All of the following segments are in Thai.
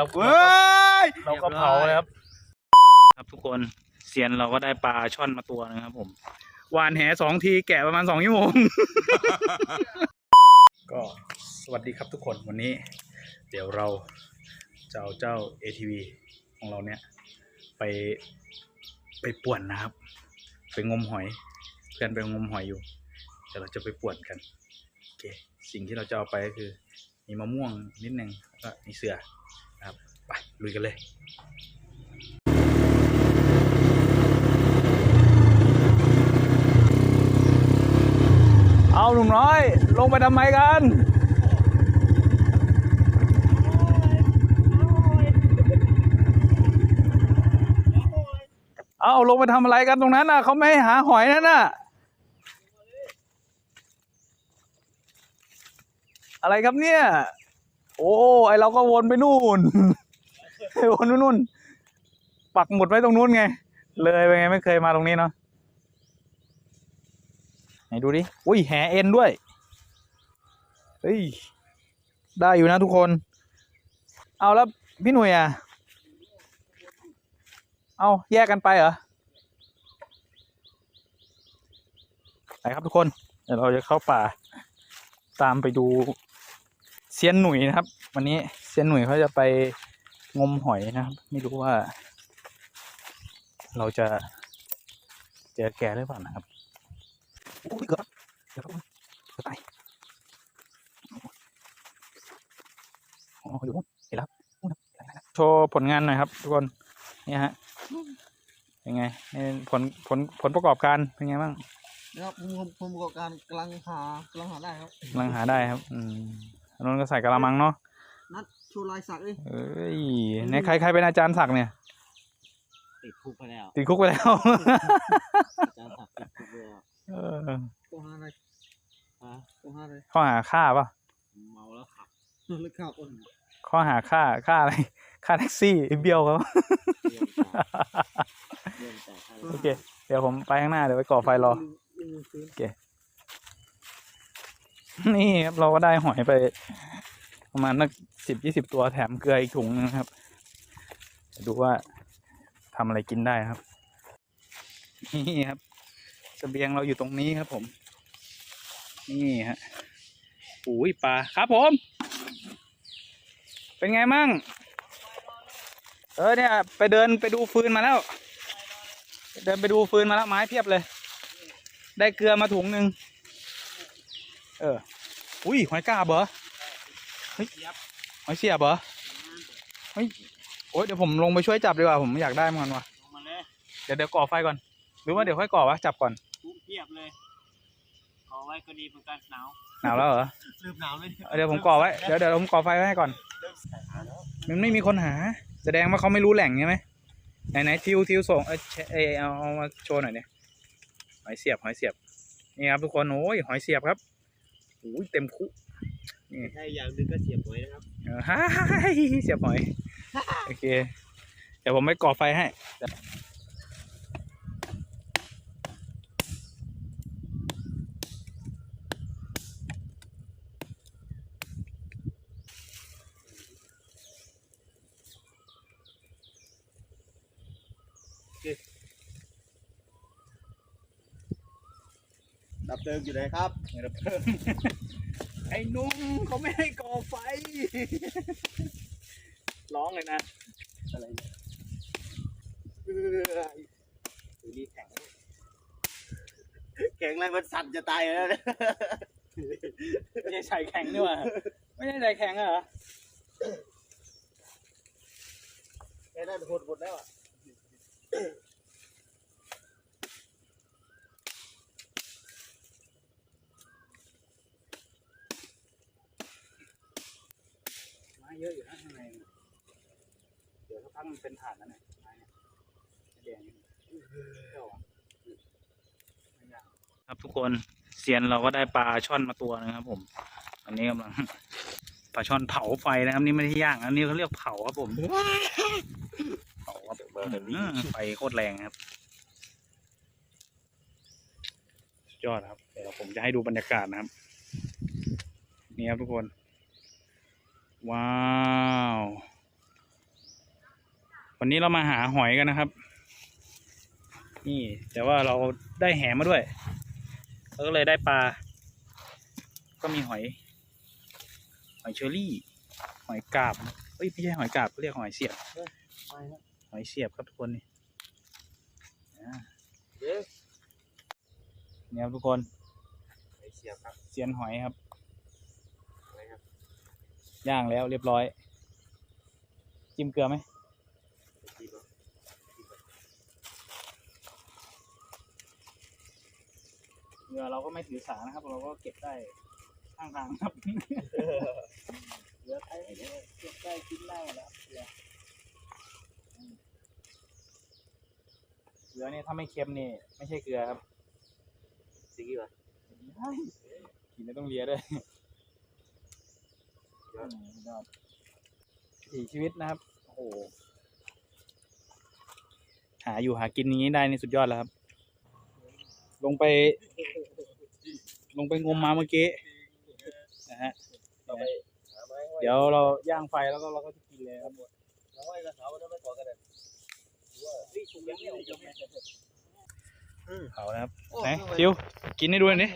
ครับเว้ยเราก็เผาเลยครับ ครับทุกคนเซียนเราก็ได้ปลาช่อนมาตัวนึงครับ ผมหวานแหสองทีแกะประมาณสองชั่วโมง ก็สวัสดีครับทุกคนวันนี้ เดี๋ยวเราจะเอาเจ้า ATV ของเราเนี่ย ไปไปป่วนนะครับ ไปงมหอย เพื่อนไปงมหอยอยู่เดี๋ยวเราจะไปป่วนกันโอเคสิ่งที่เราจะเอาไปก็คือ มีมะม่วงนิดนึงแล้วก็มีเสือ นะครับไปลุยกันเลยเอาหนุ่มน้อย ลงไปทำไมกันเอาลงไปทำอะไรกันตรงนั้นน่ะเขาไม่ให้หาหอยนั่นน่ะ อะไรครับเนี่ย โอ้ไอเราก็วนไปนู่น วนไปนู่น ปักหมุดไว้ตรงนู้นไง เลยไปไงไม่เคยมาตรงนี้เนาะไหนดูดิ อุ้ยแหเอ็นด้วย เฮ้ย ได้อยู่นะทุกคน เอาแล้วพี่หนุ่ยอะ เอาแยกกันไปเหรอ ไปครับทุกคน เดี๋ยวเราจะเข้าป่า ตามไปดู เซียนหนุ่ยนะครับ วันนี้เซียนหนุ่ยเขาจะไปงมหอยนะครับ ไม่รู้ว่า เราจะเจอแกหรือเปล่านะครับโอ้ยเกือบเกือบครับเกือบตายอ๋ออยู่นู่นเห็นแล้วครับนู่นครับโชว์ผลงานหน่อยครับ ทุกคนเนี่ยฮะเป็นไงนี่ผลผลผลประกอบการเป็นไงบ้างนะครับผมผมผมประกอบการกำลังหากำลังหาได้ครับกำลังหาได้ครับ อืมอั นนู้นก็ใส่กระมังเนาะนัดโชว์ลายสักเลยเอ้ยในใครใครเป็นอาจารย์ศักดิ์เนี่ย ติดคุกไปแล้วติดคุกไปแล้วอาจารย์ถักติดคุกไปแล้วเออโกหาอะไรฮะโกหาอะไรข้อหาฆ่าป่ะเมาแล้วขับเลือกข้าวอ้นข้อหาฆ่าฆ่าอะไรฆ่าแท็กซี่เบี้ยวเขาเยี่ยมจ่ายเยี่ยมจ่ายค่าโอเค เดี๋ยวผมไปข้างหน้าเดี๋ยวไปก่อไฟรอลืมซื้อ นี่ครับเราก็ได้หอยไป ประมาณนักสิบยี่สิบตัวแถมเกลืออีกถุงนึงนะครับเดี๋ยวดูว่าทำอะไรกินได้ครับ นี่ครับเสบียงเราอยู่ตรงนี้ครับผม นี่ฮะอุ้ยปลาครับผม เป็นไงมั่ง เออเนี่ยไปเดินไปดูฟืนมาแล้ว เดินไปดูฟืนมาแล้วไม้เพียบเลย ได้เกลือมาถุงหนึ่ง เออ อุ้ยหอยกาบเหรอเฮ้ยหอยเสียบเหรอเฮ้ยโอ๊ยเดี๋ยวผมลงไปช่วยจับดีกว่าผมอยากได้มันว่ะลงมาเลยเดี๋ยวเดี๋ยวก่อไฟก่อน หรือว่าเดี๋ยวค่อยก่อวะจับก่อนคุกเพียบเลยเอาไว้ก็ดีเหมือนกันหนาวหนาวแล้วเหรอลืมหนาวเลยเอาเดี๋ยวผมก่อไว้เดี๋ยวเดี๋ยวผมก่อไฟไว้ให้ก่อนมันไม่มีคนหา แสดงว่าเขาไม่รู้แหล่งใช่ไหมไหนไหนทิวทิวส่งเอยเอยเอาเอามาโชว์หน่อยเนี่ยหอยเสียบหอยเสียบนี่ครับทุกคนโอ้ยหอยเสียบครับ โอ้ยเต็มคุใช่อย่างดึงก็เสียบไว้นะครับเออฮ่าเสียบหอย โอเค เดี๋ยวผมไปก่อไฟให้ ลิงอยู่ไหนครับไม่ระเบิดไอ้นุ่มเขาไม่ให้ก่อไฟ ร้องเลยนะ อะไรเนี่ยดูดีแข็ง แข็งแรงมันสั่นจะตายแล้วเนี่ยไม่ใช่ใส่แข็งด้วยไม่ใช่ใส่แข็งเหรอแค่นั้นหดหมดแล้วอะ เยอะอยู่นะข้างในน่ะเดี๋ยวสักพักมันเป็นฐานแล้วเนี่ยไม้เนี่ยแดงนี่เจ้าอะไม่ยากครับทุกคนเซียนเราก็ได้ปลาช่อนมาตัวนึงครับ ผม อันนี้กำลังปลาช่อนเผาไฟนะครับนี่ไม่ได้ย่างอันนี้เขาเรียกเผาครับผมเผาครับอืมไฟโคตรแรงครับสุดยอดครับเดี๋ยวผมจะให้ดูบรรยากาศนะครับ นี่ครับทุกคน ว้าววันนี้เรามาหาหอยกันนะครับ นี่แต่ว่าเราได้แหมาด้วยเราก็เลยได้ปลา ก็มีหอย หอยเชอรี่ หอยกาบเอ้ยไม่ใช่หอยกาบเรียกหอยเสียบไปนะหอยเสียบครับทุกคนนี่อ่าเดี๋ยวเนี่ยครับทุกคนไปเสียบครับเซียนหอยครับอะไรครับ ย่างแล้วเรียบร้อย จิ้มเกลือไหมดีป่ะเกลือเราก็ไม่ถือสานะครับ เราก็เก็บได้ข้างทางครับเหลือใครไม่ได้เก็บได้กินได้หมดแล้วเกลืออืมเกลือนี่ถ้าไม่เค็มนี่ไม่ใช่เกลือครับดีกี่ป่ะกินแล้วต้องเลียด้วย ยอดอืมสุดยอดวิถีชีวิตนะครับ โอ้โห หาอยู่หากินอย่างนี้ได้นี่สุดยอดแล้วครับ ลงไป ลงไปงมมาเมื่อกี้นะฮะ เราไปหาไม้เดี๋ยวเราย่างไฟแล้วก็เราก็จะกินเลยครับหาไม้กับสาวมันไม่ต่อกันเลยว่าเฮ้ยถูกยังไม่ถูกยังไม่เผานะครับโอ้ไหนไม่ไหวชิวกินได้ด้วยนี่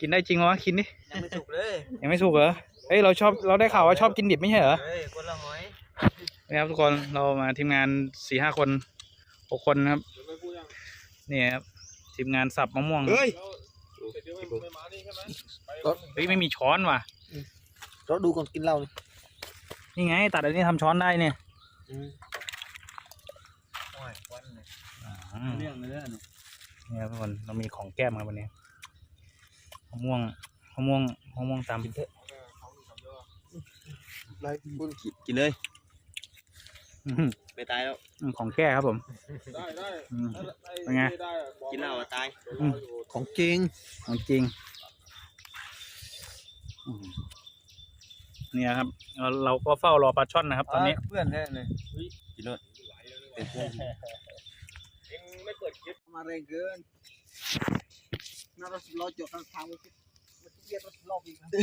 กินได้จริงเหรอกินดิยังไม่ถูกเลยยังไม่สุกเหรอ เฮ้ยเราชอบเราได้ข่าวว่าชอบกินดิบไม่ใช่เหรอเฮ้ยคนละหอยนี่ครับทุกคนเรามาทีมงานสี่ห้าคนหกคนนะครับนี่ครับทีมงานสับมะม่วงเฮ้ยเฮ้ยไม่มีช้อนว่ะเราดูก่อนกินเหล้านี่นี่ไงตัดอันนี้ทำช้อนได้เนี่ยอืมโอ้ยควันเลยอืมเรื่องเนื้อเนี่ยนี่ครับทุกคนเรามีของแก้มครับวันนี้มะม่วงมะม่วงมะม่วงตามไล่คุณกินเลย อื้อหือไม่ตายแล้วอืมของแก้ครับผมได้ได้อืมถ้าเป็นไงม่ด้อะบอกกินเหล้าอะตาย อืม ของจริงของจริงอืมเนี่ยครับเราเราก็เฝ้ารอปลาช่อนนะครับ ตอนนี้ เพื่อนแน่เลยกินเลยเป็นเพื่อนเองไม่เปิดคลิปมาแรงเกินน่ารถล้อจอดข้างทางมันมันเบียดรถล้ออีกนะร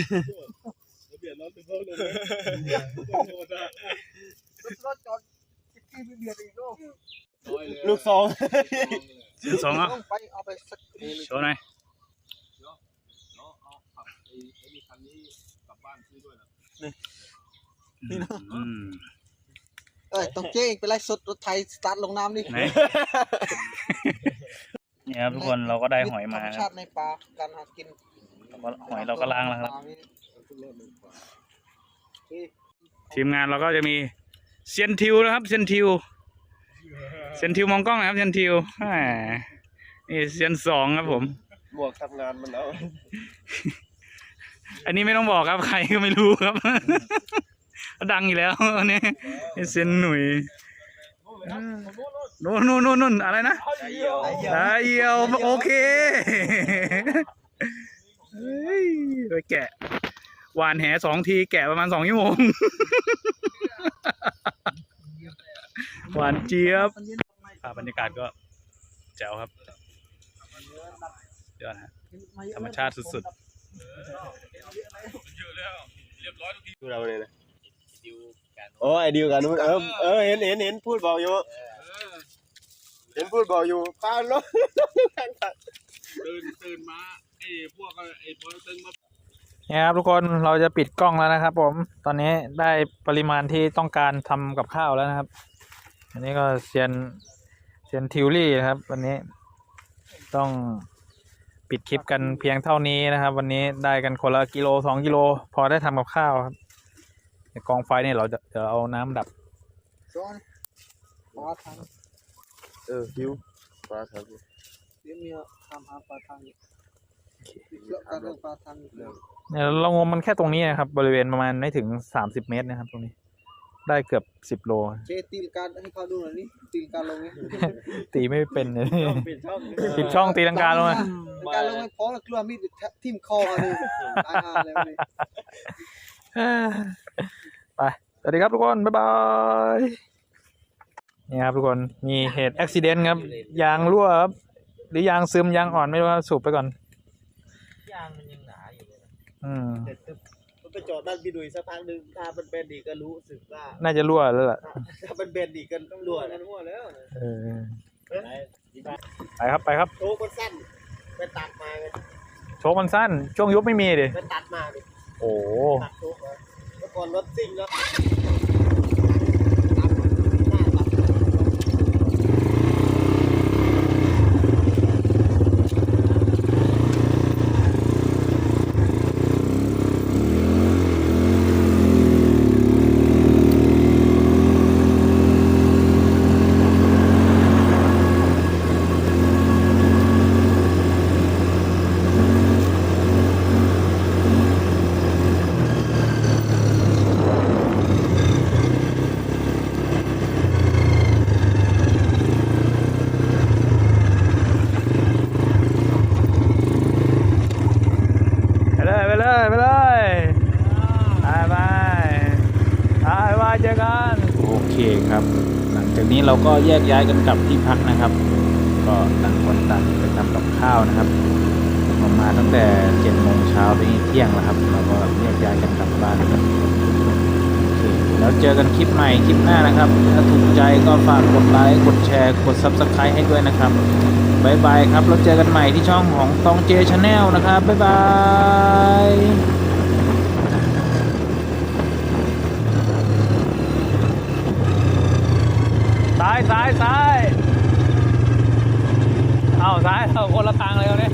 ะ เบียดร้อนเป็นเพิ่มเลยนะโดนอะรถล้อจอดที่เบียดอีกก็ร้อยเลยลูกสองซื้อสองเหรอะต้องไปเอาไปสักโชว์หน่อยเนาะเอาขับไอ้ไอ้นี่คันนี้กลับบ้านซื้อด้วยนะอืมเอ้ยต้องเจ๊งไปไล่สดรถไทยสตาร์ทลงน้ำดิไหนเนี่ยครับทุกคนเราก็ได้หอยมาธรรมนะคชารับติในป่าการหากิน เราก็หอยเราก็ล้างแล้วครับนี่ทีมงานเราก็จะมีเซียนทิวนะครับเซียนทิวเซียนทิวมองกล้องนะครับเซียนทิวแหมนี่เซียนสองครับผม หมวกทำงานมันแล้วอันนี้ไม่ต้องบอกครับใครก็ไม่รู้ครับ ดังอยู่แล้วอันนี้นี่เซียนหนุ่ยนู่นนู่นนู่นนู่นอะไรนะไอเอียวโอเคเฮ้ ยไปแกะหวานแหสองทีแกะประมาณสองชั่วโมงหวานเจี๊ยบภาพบรรยากาศก็แจ๋วครับเดี๋ยวนะฮะธรรมชาติสุดดูเราเลยนะโอ้ไอดิวกันนู้นเออเออเห็นเห็นเห็นพูดบอกอยู่เห็นพูดบอกอยู่พานรถตื่นตื่นมาไอ้ พวกไอ้พอตึงมาเนี่ยครับทุกคนเราจะปิดกล้องแล้วนะครับ ผมตอนนี้ได้ปริมาณที่ต้องการทำกับข้าวแล้วนะครับ อันนี้ก็เซียนเซียนทิวลี่นะครับ วันนี้ต้องปิดคลิปกันเพียงเท่านี้นะครับ วันนี้ได้กันคนละกิโลสองกิโล พอได้ทำกับข้าวครับในกองไฟนี่เราจะเดี๋ยวเอาน้ำดับซ้อนปลาทางเออดิวปลาครับเดี๋ยวมีทำหาปลาทาง เลาะการเรื่องปลาทางอีกแล้วเนี่ยเรางมมันแค่ตรงนี้นะครับ บริเวณประมาณไม่ถึงสามสิบเมตรนะครับ ตรงนี้ ได้เกือบสิบโลเจตีลการให้เขาดูหน่อยนี่ตีลการลงนี่ตีไม่เป็นเลยปิดช่องปิดช่องตีลังกาลงมาการลงไม่พอแล้วกลัวมีดทิ่มคอเลยตายห่าเลยวันนี้ไปสวัสดีครับทุกคน บ๊ายบายนี่ครับทุกคนมีเหตุอุบิเหตุครับยางรั่วครับหรือยางซึมยางอ่อนไม่รู้ครับสูบไปก่อน ยางมันยังหนาอยู่เลยอืมแต่ตึ๊บมันไปจอดบ้านพี่ดุยสักพักหนึ่งถ้ามันเป็นอีกก็รู้สึกว่า น่าจะรั่วแล้วล่ะ ถ้ามันเป็นอีกก็รั่วมันะนหัวแล้วเออไปครับไปครับ โชคมันสั้นไปตัดมาไงโชคมันสั้น ช่วงยุบไม่มีดิ ไปตัดมาดิโอ้โห ตัดโชคมาเมื่อก่อนรถซิ่งแล้วตัดหน้าตัด ไปเลยไปเลยไปเลยไปไปไปไปเจอกัน โอเคครับ หลังจา ก็แยกย้ายกันกลับที่พักนะครับ ก็ต่างคนต่างไปทำกับข้าวนะครับออกมาตั้งแต่เจ็ดโมงเช้าไปเที่ยงแล้วครับเราก็แยกย้ายกันกลับบ้านครับโอเคแล้วเจอกันคลิปใหม่คลิปหน้านะครับ ถ้าถูกใจก็ฝากกดไลค์กดแชร์กด subscribe ให้ด้วยนะครับบายบายครับเราเจอกันใหม่ที่ช่องของตองเจชาแนลนะครับบ๊ายบาย ซ้ายซ้ายเอาซ้ายเอาคนละทางเลยเอาเนี่ย